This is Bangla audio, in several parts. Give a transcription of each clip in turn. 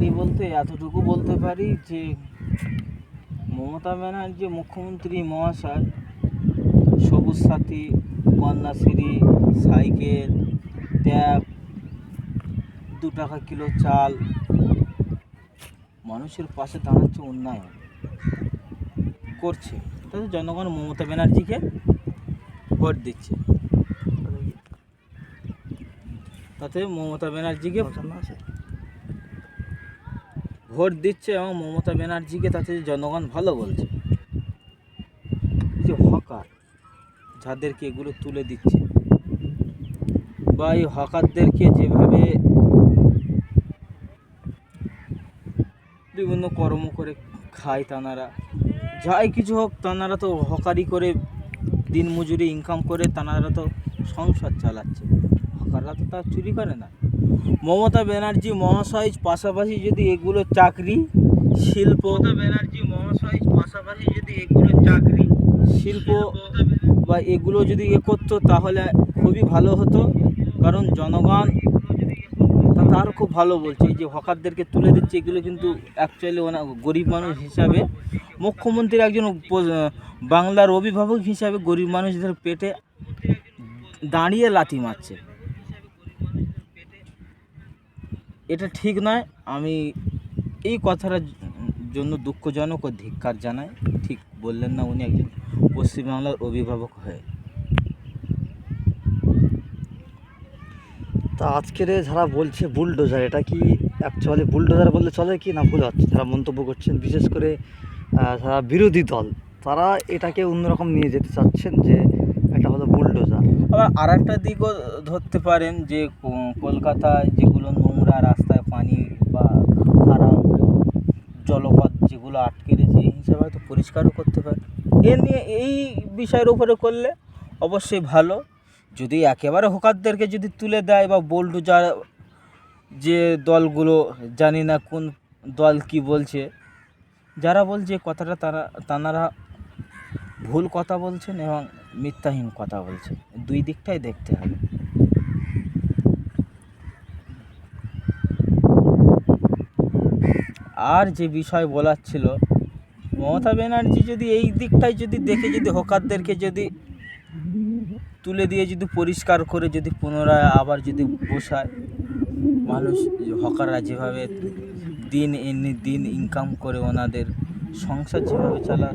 বলি বলতে এতটুকু বলতে পারি যে মমতা ব্যানার্জি মুখ্যমন্ত্রী মহাশয়, সবুজ সাথী, কন্যাশ্রী, সাইকেল, ট্যাব, দু টাকা কিলো চাল, মানুষের পাশে দাঁড়াচ্ছে উন্নয়ন করছে। তাতে জনগণ মমতা ব্যানার্জিকে ভোট দিচ্ছে। তাতে মমতা ব্যানার্জিকে ভোট দিচ্ছে এবং মমতা ব্যানার্জিকে তাতে জনগণ ভালো বলছে। যে হকার, যাদেরকে এগুলো তুলে দিচ্ছে, বা এই হকারদেরকে যেভাবে বিভিন্ন কর্ম করে খায় তানারা, যাই কিছু হোক, তানারা তো হকারি করে দিন মজুরি ইনকাম করে তানারা তো সংসার চালাচ্ছে। হকাররা তো তার চুরি করে না। মমতা ব্যানার্জি মহাশয় পাশাপাশি যদি এগুলো চাকরি শিল্প মমতা ব্যানার্জি মহাশয় পাশাপাশি যদি এগুলো চাকরি শিল্প বা এগুলো যদি এ করতো তাহলে খুবই ভালো হতো। কারণ জনগণ তার খুব ভালো বলছে। এই যে হকারদেরকে তুলে দিচ্ছে এগুলো কিন্তু অ্যাকচুয়ালি ওনা গরিব মানুষ হিসাবে। মুখ্যমন্ত্রীর একজন বাংলার অভিভাবক হিসাবে গরিব মানুষদের পেটে দাঁড়িয়ে লাথি মারছে। এটা ঠিক নয়। আমি এই কথাটার জন্য দুঃখজনক ও ধিক্কার জানাই। ঠিক বললেন না উনি একজন পশ্চিমবাংলার অভিভাবক হয়ে। তা আজকের যারা বলছে বুলডোজার এটা কি অ্যাকচুয়ালি বুলডোজার বললে চলে কি না ভুল হচ্ছে? যারা মন্তব্য করছেন বিশেষ করে যারা বিরোধী দল তারা এটাকে অন্যরকম নিয়ে যেতে চাচ্ছেন যে এটা হলো বুলডোজার। আবার আর একটা দিকও ধরতে পারেন যে কলকাতায় যেগুলো নোংরা রাস্তায় পানি বা খারাপ জলপথ যেগুলো আটকে রয়েছে, এই হিসাবে হয়তো পরিষ্কারও করতে পারে। এ নিয়ে, এই বিষয়ের উপরে করলে অবশ্যই ভালো। যদি একেবারে হোকারদেরকে যদি তুলে দেয় বা বোল্ডোজার যে দলগুলো, জানি না কোন দল কি বলছে, যারা বলছে কথাটা তারা, তানারা ভুল কথা বলছেন এবং মিথ্যাহীন কথা বলছেন। দুই দিকটাই দেখতে হবে। আর যে বিষয় বলার ছিল, মমতা ব্যানার্জি যদি এই দিকটাই যদি দেখে, যদি হকারদেরকে যদি তুলে দিয়ে যদি পরিষ্কার করে যদি পুনরায় আবার যদি বসায়, মানুষ হকাররা যেভাবে দিন এনে দিন ইনকাম করে ওনাদের সংসার যেভাবে চালা,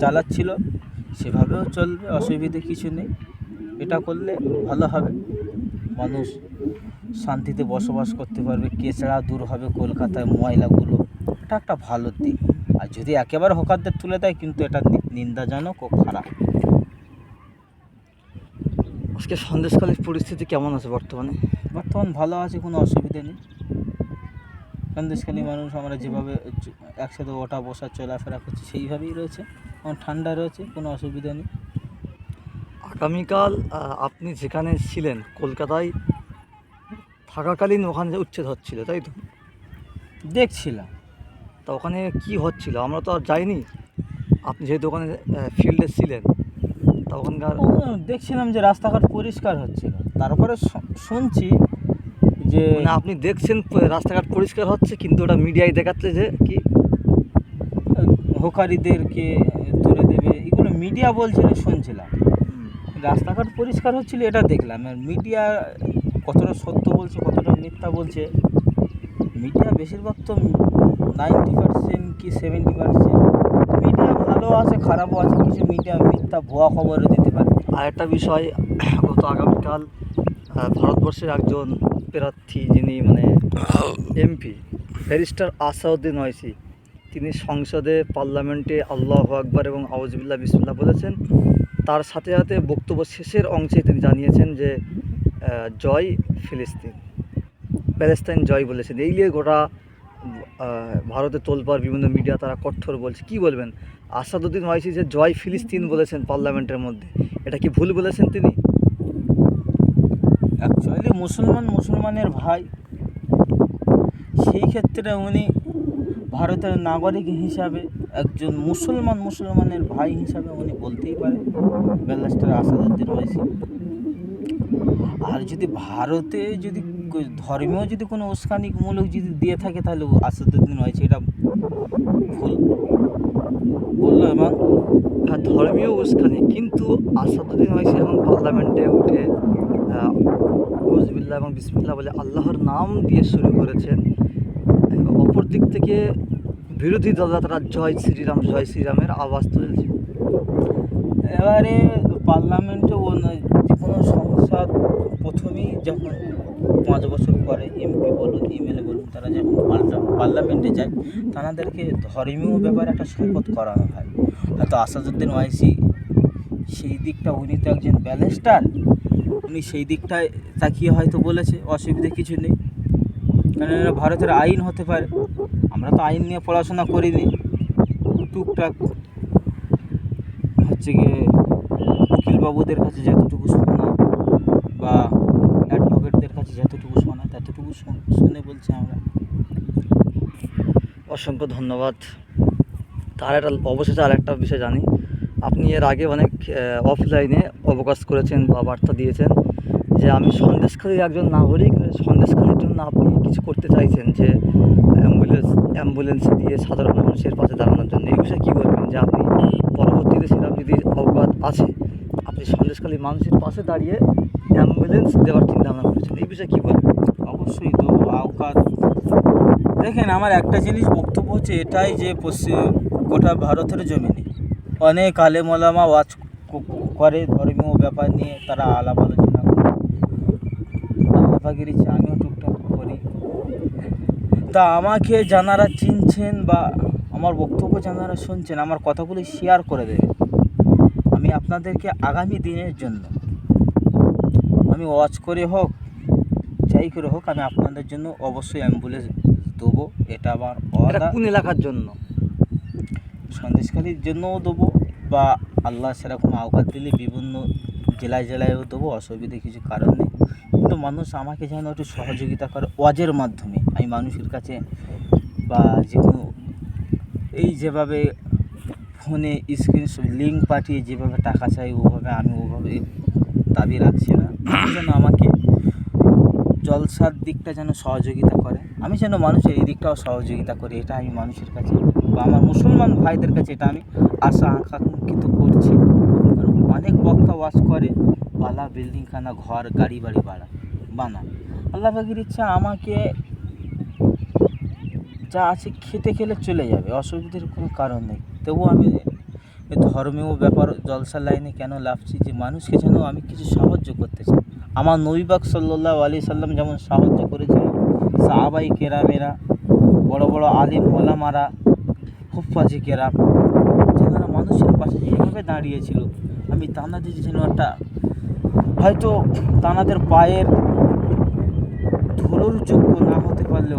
চালাচ্ছিল, সেভাবেও চলবে, অসুবিধে কিছু নেই। এটা করলে ভালো হবে। মানুষ শান্তিতে বসবাস করতে পারবে, কেচড়া দূর হবে কলকাতায়, ময়লাগুলো এটা একটা ভালো দিক। আর যদি একেবারে হকারদের তুলে দেয় কিন্তু এটা নিন্দাজনক ও খারাপ। আজকে সন্দেশকালীর পরিস্থিতি কেমন আছে বর্তমানে? বর্তমান ভালো আছে কোনো অসুবিধা নেই। সন্দেশখালী মানুষ আমরা যেভাবে একসাথে ওটা বসা চলাফেরা করছি সেইভাবেই রয়েছে। এখন ঠান্ডা রয়েছে কোনো অসুবিধা নেই। আগামীকাল আপনি যেখানে ছিলেন কলকাতায় থাকাকালীন ওখানে উচ্ছেদ হচ্ছিল তাই তো? দেখছিলাম। তা ওখানে কি হচ্ছিল? আমরা তো আর যাইনি। আপনি যেহেতু ওখানে ফিল্ডে ছিলেন তা ওখানকার দেখছিলাম যে রাস্তাঘাট পরিষ্কার হচ্ছিল। তারপরে শুনছি যে মানে আপনি দেখছেন রাস্তাঘাট পরিষ্কার হচ্ছে কিন্তু ওটা মিডিয়ায় দেখাচ্ছে যে কি? হোকারিদেরকে তুলে দেবে এগুলো মিডিয়া বলছিল শুনছিলাম। রাস্তাঘাট পরিষ্কার হচ্ছিল এটা দেখলাম। আর মিডিয়া কতটা সত্য বলছে কতটা মিথ্যা বলছে মিডিয়া বেশিরভাগ তো নাইনটি পার্সেন্ট কি সেভেন্টি পার্সেন্ট? মিডিয়া ভালো আছে, খারাপও আছে, কিছু মিডিয়া মিথ্যা ভুয়া খবরও দিতে পারে। আর একটা বিষয়, গত আগামীকাল ভারতবর্ষের একজন প্রার্থী যিনি মানে এমপি, ব্যারিস্টার আসাউদ্দিন ওয়াইসি, তিনি সংসদে পার্লামেন্টে আল্লাহ আকবর এবং আউজবিল্লা বিসমুল্লাহ বলেছেন। তার সাথে সাথে বক্তব্য শেষের অংশে তিনি জানিয়েছেন যে জয় ফিলিস্তিন, প্যালেস্তাইন জয় বলেছেন। এই নিয়ে গোটা ভারতে তোলপাড় বিভিন্ন মিডিয়া তারা কঠোর বলছে। কি বলবেন? আসাদুদ্দিন ওয়াইসি যে জয় ফিলিস্তিন বলেছেন পার্লামেন্টের মধ্যে এটা কি ভুল বলেছেন তিনি? অ্যাকচুয়ালি মুসলমান মুসলমানের ভাই সেই ক্ষেত্রে উনি ভারতের নাগরিক হিসাবে একজন মুসলমান মুসলমানের ভাই হিসাবে উনি বলতেই পারেন ব্যারিস্টার আসাদুদ্দিন ওয়াইসি। আর যদি ভারতে যদি ধর্মীয় যদি কোনো উস্কানিমূলক যদি দিয়ে থাকে, তাহলে আসাদুদ্দিন হয়েছে এটা ভুল। বলল এবং হ্যাঁ ধর্মীয় উস্কানি, কিন্তু আসাদুদ্দিন হয়েছে যখন পার্লামেন্টে উঠে গজবিল্লা এবং বিসমিল্লা বলে আল্লাহর নাম দিয়ে শুরু করেছেন। এবং অপর দিক থেকে বিরোধী দলরা তারা জয় শ্রীরাম, জয় শ্রীরামের আওয়াজ তুলেছে। এবারে পার্লামেন্টে ও নয়, যে কোনো সংসদ প্রথমেই যখন পাঁচ বছর পরে এমপি বলুন এমএলএ বলুন, তারা যখন পার্লামেন্টে যায় তাদেরকে ধর্মীয় ব্যাপারে একটা শপথ করানো হয়। হয়তো আসাদুদ্দিন ওয়াইসি সেই দিকটা, উনি তো একজন ব্যালেস্টার উনি সেই দিকটায় তাকিয়ে হয়তো বলেছে, অসুবিধে কিছু নেই। এটা ভারতের আইন হতে পারে, আমরা তো আইন নিয়ে পড়াশোনা করিনি। টুকটাক হচ্ছে গিয়ে উকিলবাবুদের কাছে যতটুকু শোনা বা ততটুকু শুনে বলছি আমরা। অসংখ্য ধন্যবাদ। তার একটা, অবশেষে আর একটা বিষয় জানি। আপনি এর আগে অনেক অফলাইনে অবকাশ করেছেন বা বার্তা দিয়েছেন যে আমি সন্দেশখালীর একজন নাগরিক, সন্দেশখালীর জন্য আপনি কিছু করতে চাইছেন যে অ্যাম্বুলেন্স অ্যাম্বুলেন্স দিয়ে সাধারণ মানুষের পাশে দাঁড়ানোর জন্য। এই বিষয়ে কী বলবেন যে আপনি পরবর্তীতে সেরকম যদি অবকাশ আছে, আপনি সন্দেশখালী মানুষের পাশে দাঁড়িয়ে অ্যাম্বুলেন্স দেওয়ার চিন্তা ভাবনা করেছেন। এই বিষয়ে কী বলবেন? দেখেন, আমার একটা জিনিস বক্তব্য হচ্ছে এটাই যে পশ্চিম, গোটা ভারতের জমিনে অনেক আলেমলামা ওয়াজ ক- করে ধর্মীয় ব্যাপার নিয়ে তারা আলাপ আলোচনা করে। আল্লাপাগির ইচ্ছে আমিও টুকটাক করি। তা আমাকে জানারা চিনছেন বা আমার বক্তব্য জানারা শুনছেন, আমার কথাগুলি শেয়ার করে দেবেন। আমি আপনাদেরকে আগামী দিনের জন্য, আমি ওয়াচ করে হোক, যাই করে হোক, আমি আপনাদের জন্য অবশ্যই অ্যাম্বুলেন্স দেবো এটা আমার কোন এলাকার জন্য? সন্দেশখালির জন্যও দেবো বা আল্লাহ সেরকম আওকাত দিলে বিভিন্ন জেলায় জেলায়ও দেবো অসুবিধে কিছু কারণ নেই। কিন্তু মানুষ আমাকে যেন একটু সহযোগিতা করে ওয়াজের মাধ্যমে। আমি মানুষের কাছে বা যে কোনো এই যেভাবে ফোনে স্ক্রিন লিঙ্ক পাঠিয়ে যেভাবে টাকা চাই ওভাবে আমি ওভাবে দাবি রাখছি না। যেন আমাকে জলসার দিকটা যেন সহযোগিতা করে। আমি যেন মানুষের এই দিকটাও সহযোগিতা করি, এটা আমি মানুষের কাছে বা আমার মুসলমান ভাইদের কাছে এটা আমি আশা আকাঙ্ক্ষিত করছি। কারণ অনেক বক্তা ওয়াজ করে পালা বিল্ডিং খানা ঘর, গাড়ি, বাড়ি বাড়া বানা আল্লাহ পাখির ইচ্ছা আমাকে যা আছে খেতে খেলে চলে যাবে, অসুবিধার কোনো কারণ নেই। তবুও আমি ধর্মীয় ব্যাপার জলসার লাইনে কেন লাভছি যে মানুষকে যেন আমি কিছু সাহায্য করতে চাই। আমার নবীবাক সাল্লাহ আলি সাল্লাম যেমন সাহায্য করেছিল, সাহাবাই কেরামেরা, বড় বড় আলিম ওলামারা হুফাজি কেরাম যারা মানুষের পাশে যেভাবে দাঁড়িয়েছিল। আমি তানাদের যেন একটা হয়তো তানাদের পায়ের ধুলোর যোগ্য না হতে পারলেও